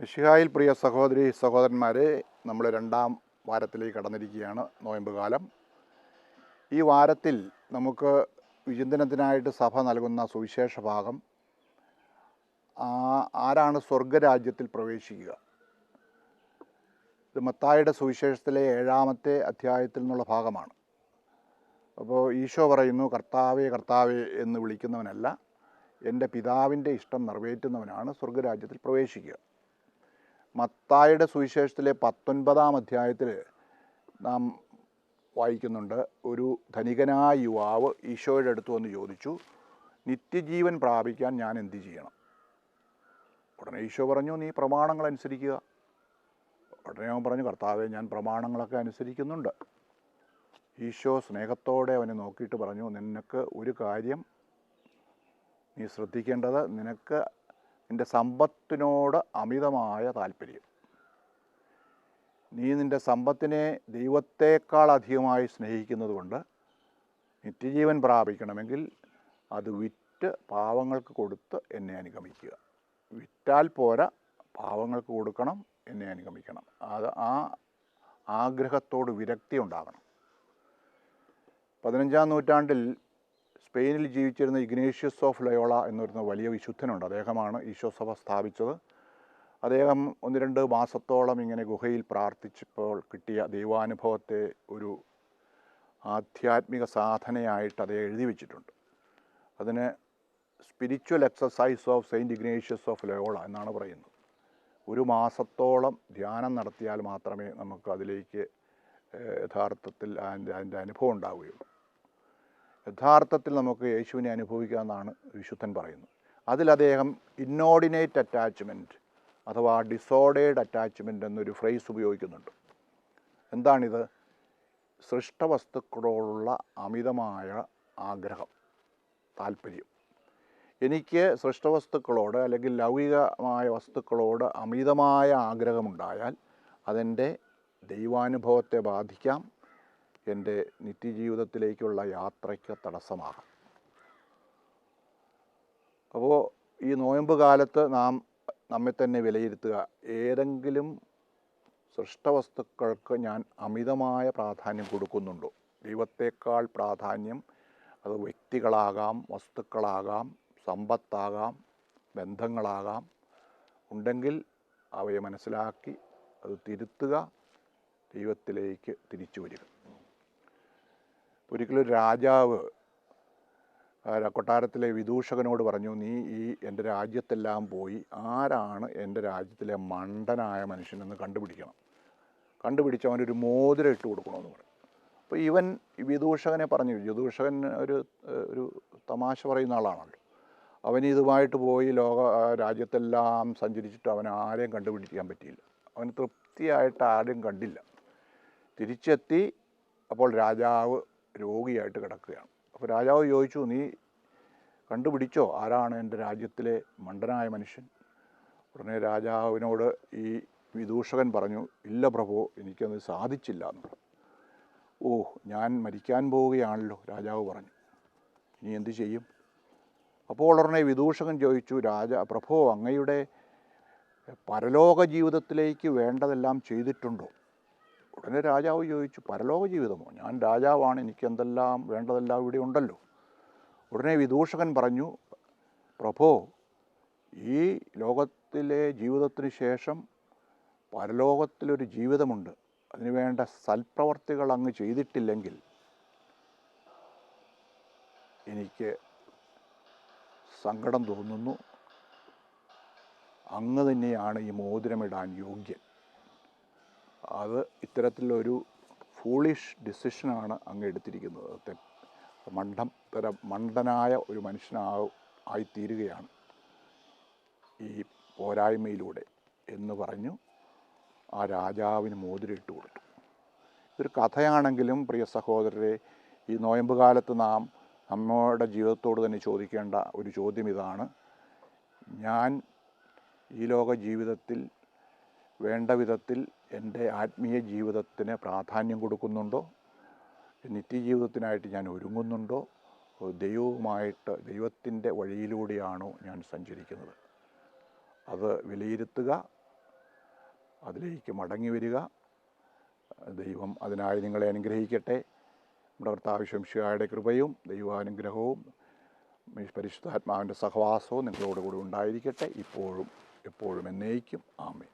മിഷിഹായിൽ പ്രിയ സഹോദരി സഹോദരന്മാരെ നമ്മൾ രണ്ടാം വാരത്തിലേക്ക് കടന്നിരിക്കുകയാണ്. നോയമ്പ് കാലം. ഈ വാരത്തിൽ നമുക്ക് വിചിന്തനത്തിനായിട്ട് സഭ നൽകുന്ന സുവിശേഷ ഭാഗം ആരാണ് സ്വർഗരാജ്യത്തിൽ പ്രവേശിക്കുക? ഇത് മത്തായുടെ സുവിശേഷത്തിലെ ഏഴാമത്തെ അധ്യായത്തിൽ നിന്നുള്ള ഭാഗമാണ്. അപ്പോൾ ഈശോ പറയുന്നു കർത്താവേ കർത്താവേ എന്ന് വിളിക്കുന്നവനല്ല എന്റെ പിതാവിന്റെ ഇഷ്ടം നിറവേറ്റുന്നവനാണ് സ്വർഗരാജ്യത്തിൽ പ്രവേശിക്കുക. മത്തായുടെ സുവിശേഷത്തിലെ പത്തൊൻപതാം അധ്യായത്തിൽ നാം വായിക്കുന്നുണ്ട്. ഒരു ധനികനായ യുവാവ് ഈശോയുടെ അടുത്ത് വന്ന് ചോദിച്ചു നിത്യജീവൻ പ്രാപിക്കാൻ ഞാൻ എന്ത് ചെയ്യണം? ഉടനെ ഈശോ പറഞ്ഞു നീ പ്രമാണങ്ങൾ അനുസരിക്കുക. ഉടനെ അവൻ പറഞ്ഞു കർത്താവെ ഞാൻ പ്രമാണങ്ങളൊക്കെ അനുസരിക്കുന്നുണ്ട്. ഈശോ സ്നേഹത്തോടെ അവനെ നോക്കിയിട്ട് പറഞ്ഞു നിനക്ക് ഒരു കാര്യം നീ ശ്രദ്ധിക്കേണ്ടത് നിനക്ക് നിന്റെ സമ്പത്തിനോട് അമിതമായ താല്പര്യം. നീ നിന്റെ സമ്പത്തിനെ ദൈവത്തേക്കാൾ അധികമായി സ്നേഹിക്കുന്നത് കൊണ്ട് നിത്യജീവൻ പ്രാപിക്കണമെങ്കിൽ അത് വിറ്റ് പാവങ്ങൾക്ക് കൊടുത്ത് എന്നെ അനുഗമിക്കുക. വിറ്റാൽ പോരാ പാവങ്ങൾക്ക് കൊടുക്കണം എന്നെ അനുഗമിക്കണം. അത് ആ ആഗ്രഹത്തോട് വിരക്തി ഉണ്ടാകണം പതിനഞ്ചാം നൂറ്റാണ്ടിൽ സ്പെയിനിൽ ജീവിച്ചിരുന്ന ഇഗ്നേഷ്യസ് ഓഫ് ലയോള എന്ന് പറയുന്ന വലിയ വിശുദ്ധനുണ്ട്. അദ്ദേഹമാണ് ഈശോസഭ സ്ഥാപിച്ചത്. അദ്ദേഹം ഒന്ന് രണ്ട് മാസത്തോളം ഇങ്ങനെ ഗുഹയിൽ പ്രാർത്ഥിച്ചപ്പോൾ കിട്ടിയ ദൈവാനുഭവത്തെ ഒരു ആധ്യാത്മിക സാധനയായിട്ട് അദ്ദേഹം എഴുതി വച്ചിട്ടുണ്ട്. അതിന് spiritual exercise of Saint Ignatius of Loyola എന്നാണ് പറയുന്നത്. ഒരു മാസത്തോളം ധ്യാനം നടത്തിയാൽ മാത്രമേ നമുക്ക് അതിലേക്ക് യഥാർത്ഥത്തിൽ അതിന്റെ അനുഭവം ഉണ്ടാവുകയുള്ളൂ. യഥാർത്ഥത്തിൽ നമുക്ക് യേശുവിനെ അനുഭവിക്കാമെന്നാണ് വിശുദ്ധൻ പറയുന്നത്. അതിൽ അദ്ദേഹം ഇന്നോർഡിനേറ്റ് അറ്റാച്ച്മെന്റ് അഥവാ ഡിസോർഡേഡ് അറ്റാച്ച്മെന്റ് എന്നൊരു ഫ്രേസ് ഉപയോഗിക്കുന്നുണ്ട്. എന്താണിത്? സൃഷ്ടവസ്തുക്കളോടുള്ള അമിതമായ ആഗ്രഹം താല്പര്യം. എനിക്ക് സൃഷ്ടവസ്തുക്കളോട് അല്ലെങ്കിൽ ലൗകികമായ വസ്തുക്കളോട് അമിതമായ ആഗ്രഹമുണ്ടായാൽ അതെന്റെ ദൈവാനുഭവത്തെ ബാധിക്കാം എന്റെ നിത്യജീവിതത്തിലേക്കുള്ള യാത്രയ്ക്ക് തടസ്സമാകാം. അപ്പോൾ ഈ നോയമ്പ് കാലത്ത് നാം നമ്മെ തന്നെ വിലയിരുത്തുക. ഏതെങ്കിലും സൃഷ്ടവസ്തുക്കൾക്ക് ഞാൻ അമിതമായ പ്രാധാന്യം കൊടുക്കുന്നുണ്ടോ? ദൈവത്തേക്കാൾ പ്രാധാന്യം അത് വ്യക്തികളാകാം വസ്തുക്കളാകാം സമ്പത്താകാം ബന്ധങ്ങളാകാം. ഉണ്ടെങ്കിൽ അവയെ മനസ്സിലാക്കി അത് തിരുത്തുക ദൈവത്തിലേക്ക് തിരിച്ചു വരിക. ഒരിക്കലും രാജാവ് കൊട്ടാരത്തിലെ വിദൂഷകനോട് പറഞ്ഞു നീ ഈ എന്റെ രാജ്യത്തെല്ലാം പോയി ആരാണ് എന്റെ രാജ്യത്തിലെ മണ്ടനായ മനുഷ്യനെന്ന് കണ്ടുപിടിക്കണം. കണ്ടുപിടിച്ച് അവനൊരു മോതിരം ഇട്ട് കൊടുക്കണമെന്ന് പറഞ്ഞു. അപ്പോൾ ഇവൻ വിദൂഷകനെ പറഞ്ഞു വിദൂഷകൻ ഒരു ഒരു തമാശ പറയുന്ന ആളാണല്ലോ. അവൻ ഇതുമായിട്ട് പോയി ലോക രാജ്യത്തെല്ലാം സഞ്ചരിച്ചിട്ട് അവൻ ആരെയും കണ്ടുപിടിക്കാൻ പറ്റിയില്ല. അവന് തൃപ്തിയായിട്ട് ആരും കണ്ടില്ല. തിരിച്ചെത്തി അപ്പോൾ രാജാവ് രോഗിയായിട്ട് കിടക്കുകയാണ്. അപ്പോൾ രാജാവ് ചോദിച്ചു നീ കണ്ടുപിടിച്ചോ ആരാണ് എന്റെ രാജ്യത്തിലെ മണ്ടനായ മനുഷ്യൻ? ഉടനെ രാജാവിനോട് ഈ വിദൂഷകൻ പറഞ്ഞു ഇല്ല പ്രഭു എനിക്കത് സാധിച്ചില്ല എന്ന് ഓ ഞാൻ മരിക്കാൻ പോവുകയാണല്ലോ രാജാവ് പറഞ്ഞു. ഇനി എന്തു ചെയ്യും? അപ്പോൾ ഉടനെ വിദൂഷകൻ ചോദിച്ചു രാജ പ്രഭു അങ്ങയുടെ പരലോക ജീവിതത്തിലേക്ക് വേണ്ടതെല്ലാം ചെയ്തിട്ടുണ്ടോ? ഉടനെ രാജാവ് ചോദിച്ചു പരലോക ജീവിതമോ ഞാൻ രാജാവാണ് എനിക്ക് എന്തെല്ലാം വേണ്ടതെല്ലാം ഇവിടെ ഉണ്ടല്ലോ. ഉടനെ വിദൂഷകൻ പറഞ്ഞു പ്രഭോ ഈ ലോകത്തിലെ ജീവിതത്തിന് ശേഷം പരലോകത്തിലൊരു ജീവിതമുണ്ട്. അതിനുവേണ്ട സൽപ്രവർത്തികൾ അങ്ങ് ചെയ്തിട്ടില്ലെങ്കിൽ എനിക്ക് സങ്കടം തോന്നുന്നു. അങ്ങ് തന്നെയാണ് ഈ മോതിരമിടാൻ യോഗ്യൻ. അത് ഇത്തരത്തിലൊരു ഫൂളിഷ് ഡിസിഷനാണ് അങ്ങ് എടുത്തിരിക്കുന്നത്. മണ്ടം തരം മണ്ടനായ ഒരു മനുഷ്യനാ ആയിത്തീരുകയാണ് ഈ പോരായ്മയിലൂടെ എന്ന് പറഞ്ഞു ആ രാജാവിന് മോതിര ഇട്ട് കൊടുത്തു. ഇതൊരു കഥയാണെങ്കിലും പ്രിയ സഹോദരരെ ഈ നോയമ്പ് കാലത്ത് നാം നമ്മുടെ ജീവിതത്തോട് തന്നെ ചോദിക്കേണ്ട ഒരു ചോദ്യം ഇതാണ്. ഞാൻ ഈ ലോക ജീവിതത്തിൽ വേണ്ട വിധത്തിൽ എന്റെ ആത്മീയ ജീവിതത്തിന് പ്രാധാന്യം കൊടുക്കുന്നുണ്ടോ? നിത്യജീവിതത്തിനായിട്ട് ഞാൻ ഒരുങ്ങുന്നുണ്ടോ? ദൈവവുമായിട്ട് ദൈവത്തിന്റെ വഴിയിലൂടെയാണോ ഞാൻ സഞ്ചരിക്കുന്നത്? അത് വിലയിരുത്തുക അതിലേക്ക് മടങ്ങി വരിക. ദൈവം അതിനായി നിങ്ങളെ അനുഗ്രഹിക്കട്ടെ. നമ്മുടെ ശംഷിയായുടെ കൃപയും ദൈവാനുഗ്രഹവും പരിശുദ്ധാത്മാവിന്റെ സഹവാസവും നിങ്ങളോടുകൂടി ഉണ്ടായിരിക്കട്ടെ. ഇപ്പോഴും എപ്പോഴും എന്നേക്കും. ആമേൻ.